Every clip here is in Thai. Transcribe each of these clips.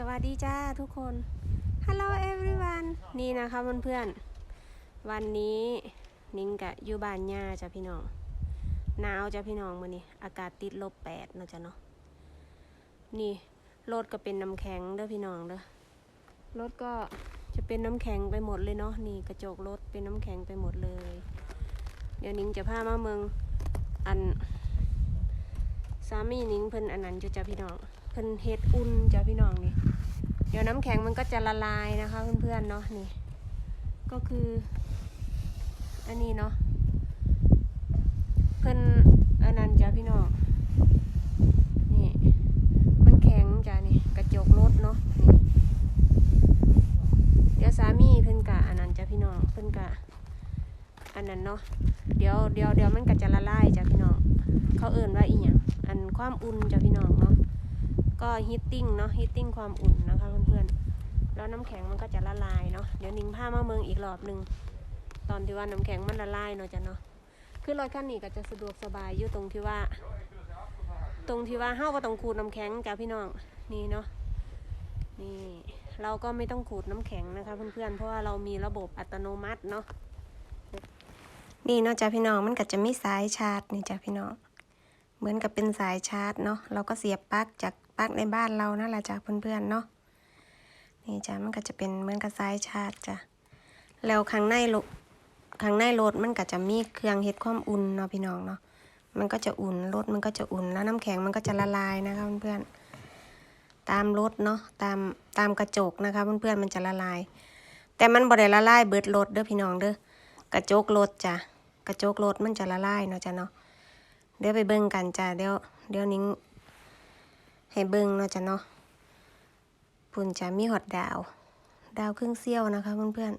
สวัสดีจ้าทุกคน Hello everyone นี่นะคะเพื่อนๆวันนี้นิ้งกะอยู่บ้านย่าจ้ะพี่น้อง หนาวจ้ะพี่น้องมื้อนี้อากาศติดลบแปดเนาะจ้ะเนาะ นี่รถก็เป็นน้ำแข็งเด้อพี่น้องเด้อ รถก็จะเป็นน้ำแข็งไปหมดเลยเนาะ นี่กระจกรถเป็นน้ำแข็งไปหมดเลย เดี๋ยวนิ้งจะพามาเมืองอันสามีนิ้งเพิ่นอันนั้นจ้ะพี่น้อง พิ่นเฮ็ดอุ่นจ้ะพี่น้องนี่ เดี๋ยวน้ำแข็งมันก็จะละลายนะคะเพื่อนๆเนาะนี่ ก็คือ อันนี้เนาะเพิ่นอันนั้นจ้ะพี่น้องนี่มันแข็งจ้ะนี่กระจกรถเนาะนี่เดี๋ยวสามีเพิ่นกะอันนั้นจ้ะพี่น้องเพิ่นกะอันนั้นเนาะเดี๋ยวเดี๋ยวเดี๋ยวมันก็จะละลายจ้ะพี่น้องเขาเอิ่นว่าอีหยังอันความอุ่นจ้ะพี่น้องเนาะ ก็ฮีตติ้งเนาะฮีตติ้งความอุ่นนะคะเพื่อนๆแล้วน้ำแข็งมันก็จะละลายเนาะเดี๋ยวนิ้งพามาเมืองอีกรอบหนึ่งตอนที่ว่าน้ำแข็งมันละลายเนาะจ้ะเนาะคือรถคันนี้ก็จะสะดวกสบายอยู่ตรงที่ว่า ตรงที่ว่าเฮาก็ต้องขูดน้ำแข็งจ้ะพี่น้องนี่เนาะนี่เราก็ไม่ต้องขูดน้ำแข็งนะคะเพื่อนๆเพราะว่าเรามีระบบอัตโนมัติเนาะนี่เนาะจ้ะพี่น้องมันก็จะไมีสายชาร์จนี่จ้ะพี่น้องเหมือนกับเป็นสายชาร์จเนาะเราก็เสียบปลั๊กจาก ปลั๊กในบ้านเรานั่นแหละจ้ะเพื่อนๆเนาะนี่จ้ะมันก็จะเป็นเหมือนกับสายชาร์จจ้ะแล้วข้างในรถข้างในรถมันก็จะมีเครื่องเฮ็ดความอุ่นเนาะพี่น้องเนาะมันก็จะอุ่นรถมันก็จะอุ่นแล้วน้ำแข็งมันก็จะละลายนะคะเพื่อนๆตามรถเนาะตามตามกระจกนะคะเพื่อนๆมันจะละลาย แต่มันบ่ได้ละลายเบิดรถเด้อพี่น้องเด้อกระจกรถจ้ะกระจกรถมันจะละลายเนาะจ้ะเนาะเดี๋ยวไปเบิ่งกันจ้ะเดี๋ยวเดี๋ยวนิ้ง ให้เบิ่งเนาะจ้ะเนาะพุ่นจะมีหอดดาว ดาวครึ่งเสี้ยวนะคะเพื่อน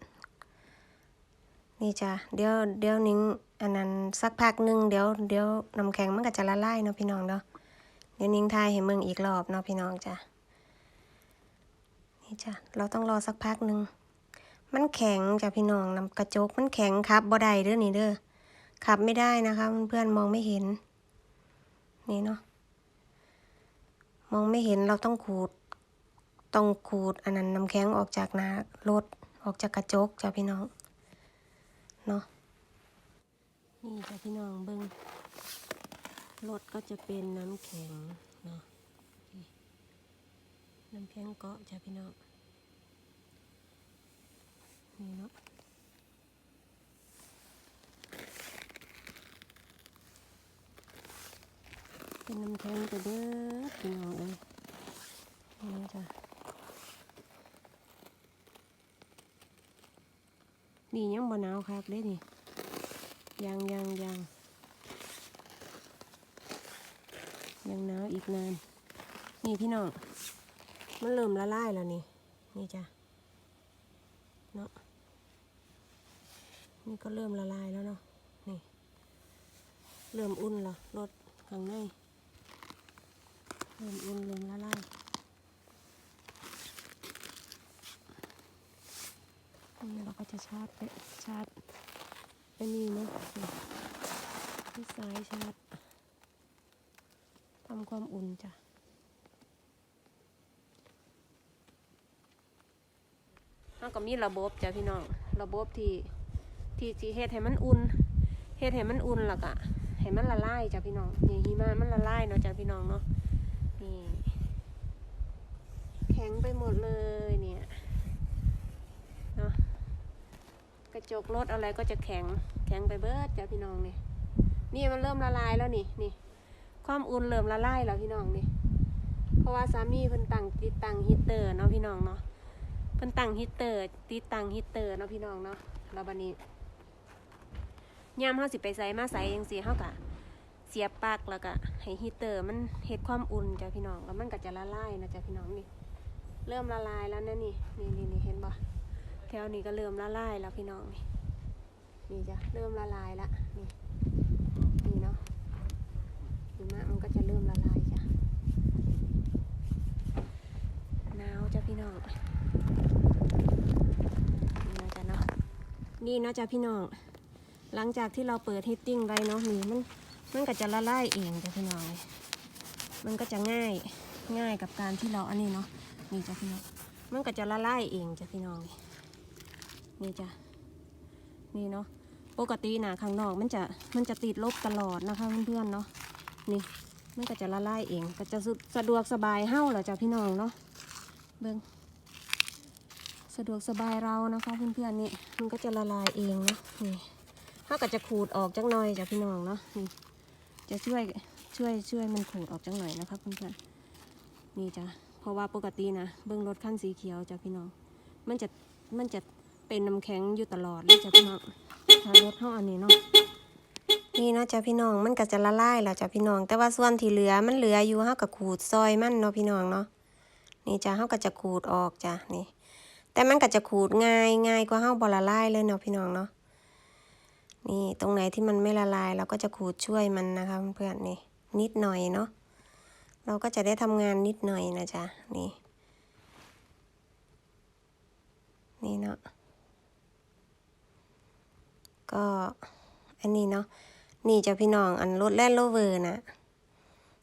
ๆนี่จ้ะเดี๋ยวเดี๋ยวนิ้งอันนั้นสักพักหนึงเดี๋ยวเดี๋ยวน้ำแข็งมันก็จะละลายเนาะพี่น้องเนาะเดี๋ยวนิ้งทายให้เบิ่งอีกรอบเนาะพี่น้องจ้ะนี่จ้ะเราต้องรอสักพักหนึงมันแข็งจ้ะพี่น้องน้ำกระจกมันแข็งครับบ่ได้เด้อนี่เด้อขับไม่ได้นะคะเพื่อนๆมองไม่เห็น นี่เนาะ มองไม่เห็นเราต้องขูด ต้องขูดอันนั้นน้ำแข็งออกจากหน้ารถออกจากกระจกจ้ะพี่น้อง เนาะนี่จ้ะพี่น้องเบิ้งรถก็จะเป็นน้ำแข็งเนาะน้ำแข็งเกาะจ้ะพี่น้องนี่เนาะเป็นน้ำแข็งตัวเด้อ พี่น้องเอ้ยนี่จ้ะนี่ยังบ่หนาวครับเลยนี่ยังยังยังยังหนาวอีกนานนี่พี่น้องมันเริ่มละลายแล้วนี่ นี่จ้ะเนาะนี่ก็เริ่มละลายแล้วเนาะนี่ เริ่มอุ่นแล้วรถข้างใน เริ่มอุ่นเริ่มละลายนี่เราก็จะชาร์จไปชาร์จไปนี่เนาะนี่ที่สายชาร์จทำความอุ่นจ้ะเราก็มีระบบจ้ะพี่น้อง ระบบที่ที่ที่เฮ็ดให้มันอุ่นเฮ็ดให้มันอุ่นแล้วก็ให้มันละลายจ้ะพี่น้องนี่หิมะมันละลายเนาะจ้ะพี่น้องเนาะ นี่แข็งไปหมดเลยเนี่ยเนาะกระจกรถอะไรก็จะแข็งแข็งไปเบิดจ้ะพี่น้องนี่นี่มันเริ่มละลายแล้วนี่นี่ ความอุ่นเริ่มละลายแล้วพี่น้องนี่ เพราะว่าสามีเพิ่นตั้งติดตั้งฮีตเตอร์เนาะพี่น้องเนาะเพิ่นตั้งฮีตเตอร์ติดตั้งฮีตเตอร์เนาะพี่น้องเนาะแล้วบัดนี้ยามเฮาสิไปใส่มาใส่จังซี่เฮาก็ เสียบปลั๊กแล้วก็ให้ฮีเตอร์มันเฮ็ดความอุ่นจ้ะพี่น้องแล้วมันก็จะละลายนะจ้ะพี่น้องนี่ เริ่มละลายแล้วนะนี่นี่นี่นี่เห็นปะแถวนี้ก็เริ่มละลายแล้วพี่น้องนี่นี่จ้ะเริ่มละลายละนี่นี่เนาะหิมะมันก็จะเริ่มละลายจ้ะหนาวจ้ะพี่น้องนี่นะจ้ะเนาะนี่เนาะจ้ะพี่น้องหลังจากที่เราเปิดฮีตติ้งไว้เนาะนี่มัน มันก็จะละลายเองจ้ะพี่น้องเลยมันก็จะง่ายง่ายกับการที่เราอันนี้เนาะนี่จ้ะพี่น้องมันก็จะละลายเองจ้ะพี่น้องนี่นี่จ้ะนี่เนาะปกตินะข้างนอกมันจะมันจะติดลบตลอดนะคะเพื่อนๆเนาะนี่มันก็จะละลายเอง ก็จะสะดวกสบายเฮ้าเหรอจ้ะพี่น้องเนาะเบิ่งสะดวกสบายเรานะคะเพื่อนๆนี่มันก็จะละลายเองเนาะนี่ถ้าก็จะขูดออกจังหน่อยจ้ะพี่น้องเนาะนี่ จะช่วยช่วยช่วยมันขูดออกจังหน่อยนะคะเพื่อนๆนี่จ้ะเพราะว่าปกตินะเบื้องรถขั้นสีเขียวจ้ะพี่น้อง มันจะมันจะเป็นน้ำแข็งอยู่ตลอดเลยจ้ะพี่น้องถ้ารถเท่าอันนี้เนาะนี่เนาะจ้ะพี่น้องมันก็จะละลายแล้วจ้ะพี่น้อง แต่ว่าส่วนที่เหลือมันเหลืออยู่เฮากับขูดซอยมันเนาะพี่น้องเนาะนี่จ้ะเฮาก็จะขูดออกจ้ะนี่ แต่มันก็จะขูดง่ายง่ายกว่าเฮาบ่ละลายเลยเนาะพี่น้องเนาะ นี่ตรงไหนที่มันไม่ละลายเราก็จะขูดช่วยมันนะคะเพื่อนนี่นิดหน่อยเนาะเราก็จะได้ทำงานนิดหน่อยนะจ๊ะนี่นี่เนาะก็อันนี้เนาะนี่จะพี่น้องอันรถแล่นโลเวอร์นะ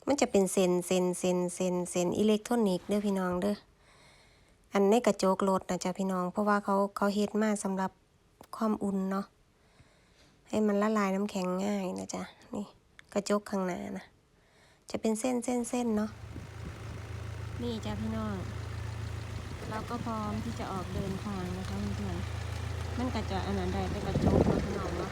มันจะเป็นเซนเซนเซนเซนเซนอิเล็กทรอนิกส์เด้อพี่น้องเด้ออันในกระจกรถนะจ๊ะพี่น้อง เพราะว่าเขาเขาเฮ็ดมาสำหรับความอุ่นเนาะ ให้มันละลายน้ำแข็งง่ายนะจ๊ะ นี่กระจกข้างหน้านะ จะเป็นเส้นเส้นเส้นเนาะ นี่จ้ะพี่น้อง เราก็พร้อมที่จะออกเดินทางนะคะเพื่อนๆมันก็จะอันนั้นได้เป็นกระจกนะพี่น้องเนาะ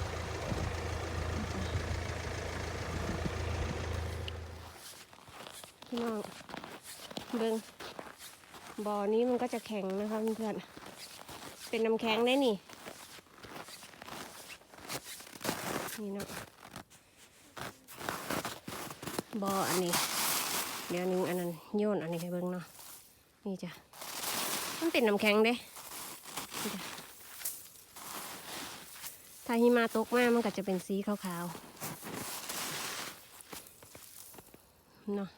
พี่น้องเบิ้งบ่อนี้มันก็จะแข็งนะคะเพื่อนๆเป็นน้ำแข็งได้นี่ นี่เนาะบ่ออันนี้ เดี๋ยวนึงอันนั้นโยนอันนี้ให้เบิ่งเนาะนี่จ้ะมันเป็นน้ำแข็งเด้ถ้าหิมะตกมากมันก็จะเป็นสีขาวๆเนาะ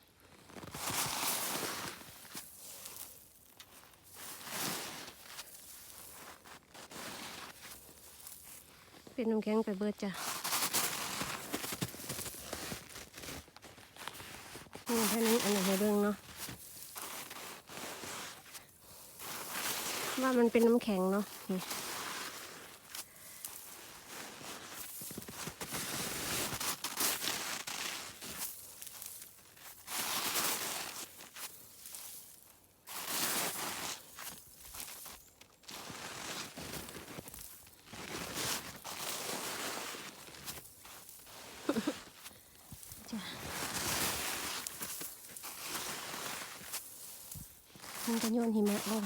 เป็นน้ำแข็งไปเบิดจ้ะ แค่นี้อันนี้ให้เบิ่งเนาะว่ามันเป็นน้ำแข็งเนาะนี่จ้ะ มันจะโยนหิมะลง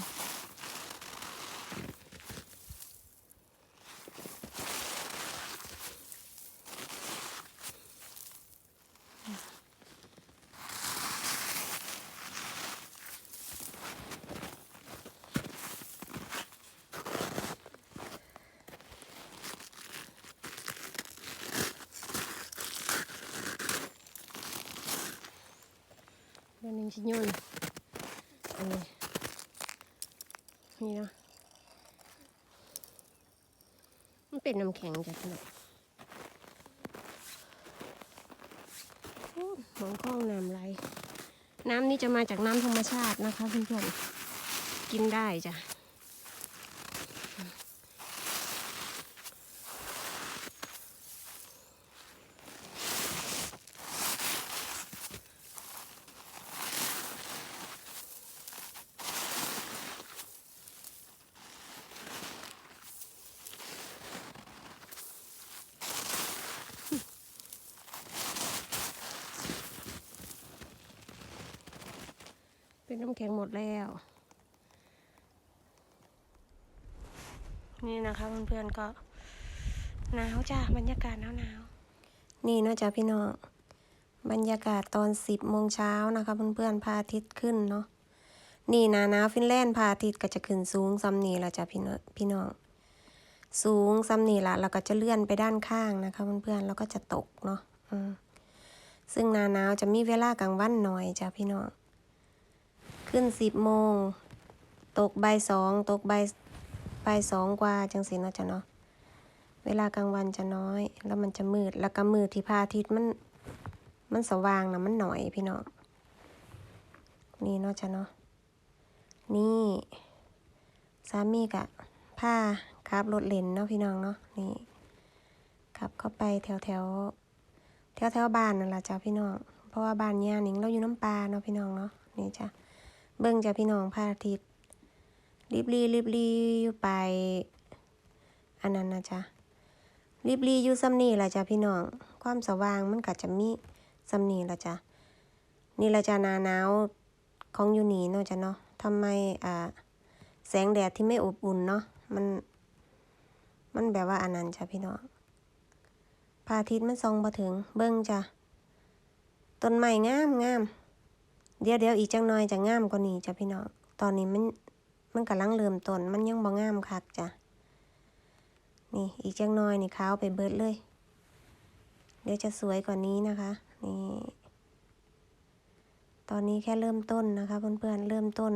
เดี๋ยวหนึงชิโยน อันนี้นี่เนาะมันเป็นน้ำแข็งจ้ะพี่น้องโอ้หมองคล้องน้ำไหลน้ำนี่จะมาจากน้ำธรรมชาตินะคะเพื่อนๆกินได้จ้ะ นน้ำแข็งหมดแล้ว นี่นะคะเพื่อนๆก็หนาวจ้ะบรรยากาศหนาวหนาวๆนี่เนาะจ้ะพี่น้องบรรยากาศตอนสิบโมงเช้านะคะเพื่อนๆพระอาทิตย์ขึ้นเนาะนี่หนาหนาวฟินแลนด์พระอาทิตย์ก็จะขึ้นสูงซ้ำนี่ละจ้ะพี่น้องพี่น้อง สูงซ้ำนี่ละแล้วก็จะเลื่อนไปด้านข้างนะคะเพื่อนๆแล้วก็จะตกเนาะอืมซึ่งหนาหนาวจะมีเวลากลางวันหน่อยจ้ะพี่น้อง ขึ้นสิบโมง ตกบ่ายสองตกบ่ายบ่ายสองกว่าจังสิเนาะจ้ะเนาะเวลากลางวันจะน้อย แล้วมันจะมืดแล้วก็มืดที่พระอาทิตย์มัน มันสว่างนะมันหน่อยพี่น้องนี่เนาะจ้ะเนาะนี่สามีกะผ้าขับรถเลนเนาะพี่น้องเนาะนี่ขับเข้าไปแถวแถวแถวแถวบ้านนั่นแหละจ้ะพี่น้องเพราะว่าบ้านย่านิงเราอยู่น้ำปลาเนาะพี่น้องเนาะนี่จ้ะ เบิ่งจ้ะพี่น้องพระอาทิตย์รีบรีรีบรีอยู่ไป อันนั้นนะจ๊ะรีบรีอยู่ซ้ำนี่แหละจ้ะพี่น้อง ความสว่างมันก็จะมีซ้ำนี่ละจ้ะนี่ละจ้ะนาหนาวของอยู่นี่เนาะจ้ะเนาะทำไมอ่าแสงแดดที่ไม่อบอุ่นเนาะมัน มันแบบว่าอันนั้นจ้ะพี่น้องพระอาทิตย์มันส่องมาถึง เบิ้งจ้ะต้นไม้งามงาม เดี๋ยวเดี๋ยวอีกจังน้อยจะงามกว่านี้จ้ะพี่น้อง ตอนนี้มันมันกำลังเริ่มต้นมันยังบ่งามคักจ้ะ นี่อีกจังน้อยนี่ขาวไปเบิดเลย เดี๋ยวจะสวยกว่านี้นะคะ นี่ ตอนนี้แค่เริ่มต้นนะคะ เพื่อนๆเริ่มต้น